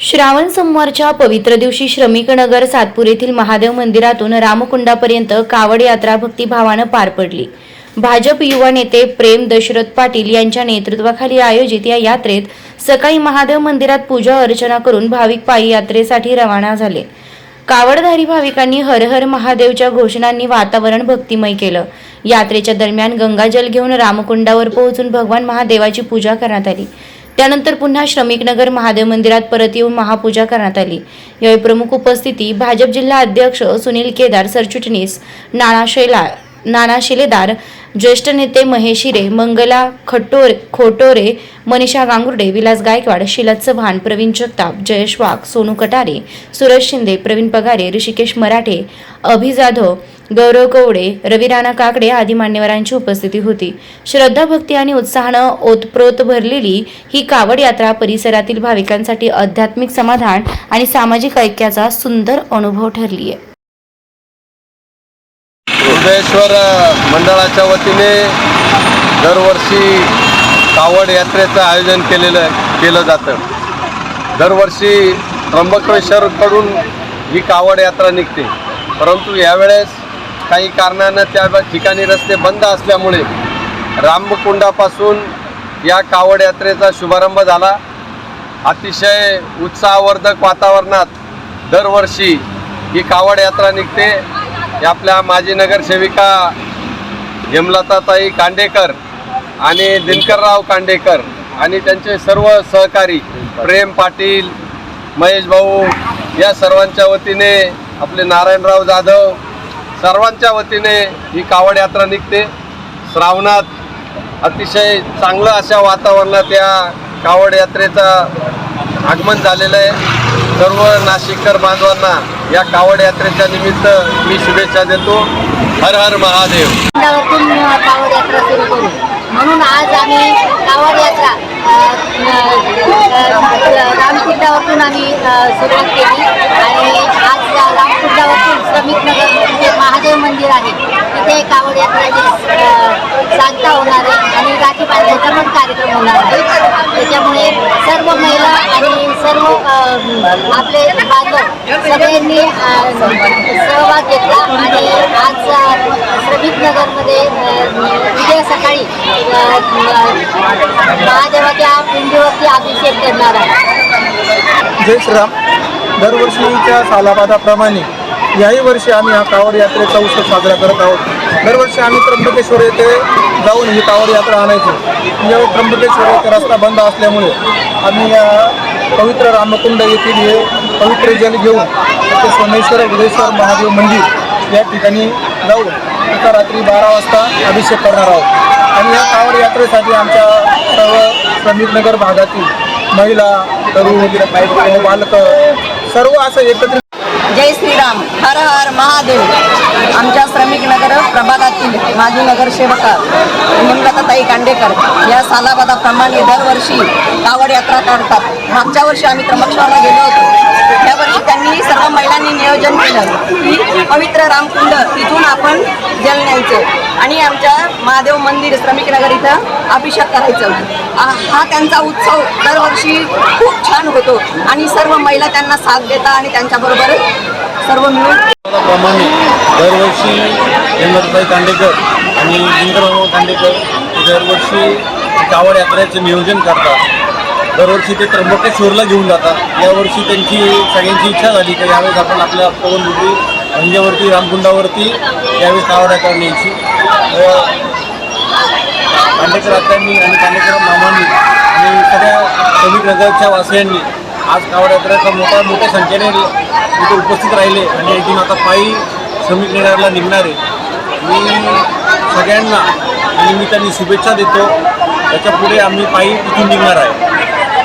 श्रावण सोमवारच्या पवित्र दिवशी श्रमिकनगर सातपूर येथील महादेव मंदिरातून रामकुंडापर्यंत कावड यात्रा भक्तिभावानं पार पडली. भाजप युवा नेते प्रेम दशरथ पाटील यांच्या नेतृत्वाखाली आयोजित या यात्रेत सकाळी महादेव मंदिरात पूजा अर्चना करून भाविक पायी यात्रेसाठी रवाना झाले. कावडधारी भाविकांनी हर हर महादेवच्या घोषणांनी वातावरण भक्तिमय केलं. यात्रेच्या दरम्यान गंगाजल घेऊन रामकुंडावर पोहोचून भगवान महादेवाची पूजा करण्यात आली. त्यानंतर पुन्हा श्रमिकनगर महादेव मंदिरात परत येऊन महापूजा करण्यात आली. यावेळी प्रमुख उपस्थिती भाजप जिल्हा अध्यक्ष सुनील केदार सरचिटणीस नाना शैला नाना शिलेदार ज्येष्ठ नेते महेश हिरे मंगला खटोरे खोटोरे मनीषा गांगुर्डे विलास गायकवाड शिला चव्हाण प्रवीण जगताप जयेश वाघ सोनू कटारे सुरज शिंदे प्रवीण पगारे ऋषिकेश मराठे अभि जाधव गौरव कवडे रविराणा काकडे आदी मान्यवरांची उपस्थिती होती. श्रद्धा भक्ती आणि उत्साहानं ओतप्रोत भरलेली ही कावड यात्रा परिसरातील भाविकांसाठी आध्यात्मिक समाधान आणि सामाजिक ऐक्याचा सुंदर अनुभव ठरली आहे हृदयेश्वर मंडळाच्या वतीने दरवर्षी कावड यात्रेचं आयोजन केलेलं केलं जातं. दरवर्षी त्र्यंबकेश्वरकडून ही कावड यात्रा निघते. परंतु यावेळेस काही कारणानं त्या ठिकाणी रस्ते बंद असल्यामुळे रामकुंडापासून या कावड यात्रेचा शुभारंभ झाला. अतिशय उत्साहवर्धक वातावरणात दरवर्षी ही कावड यात्रा निघते. आपल्या माजी नगरसेविका हेमलताताई कांडेकर आणि दिनकरराव कांडेकर आणि त्यांचे सर्व सहकारी प्रेम पाटील महेश भाऊ या सर्वांच्या वतीने आपले नारायणराव जाधव सर्वांच्या वतीने ही कावड यात्रा निघते. श्रावणात अतिशय चांगलं अशा वातावरणात या कावड यात्रेचा आगमन झालेलं आहे. सर्व नाशिककर बांधवांना या कावड यात्रेच्या निमित्त मी शुभेच्छा देतो. हर हर महादेव. कावड यात्रा सुरू करू. म्हणून आज आम्ही कावड यात्रा रामकुंडावरून आम्ही सुरुवात केली. आणि आज या रामकुंडावरतून श्रमिक नगर जे महादेव मंदिर आहे. तिथे कावड यात्रा सांगता होणार आहे. आणि राखी बांधण्याचा पण कार्यक्रम होणार आहे त्याच्यामुळे सर्व महिला आणि सर्व आपले बांधव सगळ्यांनी सहभाग घेतला. आणि आज श्रमिक नगरमध्ये उद्या सकाळी महादेवाच्या पिंडीवरती अभिषेक करणार आहे. जय श्रीराम. दरवर्षीच्या सालाबादाप्रमाणे याही वर्षी आम्ही हा कावड यात्रेचा उत्सव साजरा करत आहोत. दरवर्षी आम्ही त्र्यंबकेश्वर येथे जाऊन ही कावड यात्रा आणायचो. यावेळी त्र्यंबकेश्वर येथे रस्ता बंद असल्यामुळे आम्ही या पवित्र रामकुंड येथील हे पवित्र जल घेऊन ते सोमेश्वर उदयेश्वर महादेव मंदिर या ठिकाणी जाऊन एका रात्री बारा वाजता अभिषेक करणार आहोत. आणि या कावड यात्रेसाठी आमच्या सर्व समीपनगर भागातील महिला तरुण बालक सर्व असं एकत्रित जय श्रीराम हर हर महादेव. आमच्या श्रमिक नगर प्रभागातील माजी नगरसेवका हेमलताताई कांडेकर या सालाबादाप्रमाणे दरवर्षी कावड यात्रा काढतात. मागच्या वर्षी आम्ही त्र्यंबकेश्वरला गेलो होतो. या त्यांनी सर्व महिलांनी नियोजन केलं. की पवित्र रामकुंड तिथून आपण जल न्यायचं. आणि आमच्या महादेव मंदिर श्रमिक नगर इथं अभिषेक करायचं. हा त्यांचा उत्सव दरवर्षी खूप छान होतो. आणि सर्व महिला त्यांना साथ देतात आणि त्यांच्याबरोबर सर्व मिळून प्रमाणे दरवर्षी हेमलताई कांडेकर आणि इंद्रभाऊ कांडेकर दरवर्षी कावड यात्रेचं नियोजन करतात. दरवर्षी ते त्र्यंबकेश्वरला घेऊन जातात. यावर्षी त्यांची सगळ्यांची इच्छा झाली की यावेळेस आपण आपल्या पवनदुर्गी रंगेवरती रामकुंडावरती यावेळी कावड करण्याची न्यायची. कांडेकर आत्यांनी आणि कांडेकर मामांनी आणि सगळ्या श्रमिक नगरच्या वासियांनी आज कावड मोठ्या मोठ्या संख्येने इथे उपस्थित राहिले. आणि इथून आता पायी श्रमिक नगरला निघणारे मी सगळ्यांना या निमित्ताने शुभेच्छा देतो. त्याच्या पुढे आम्ही पायी इथून निघणार आहे.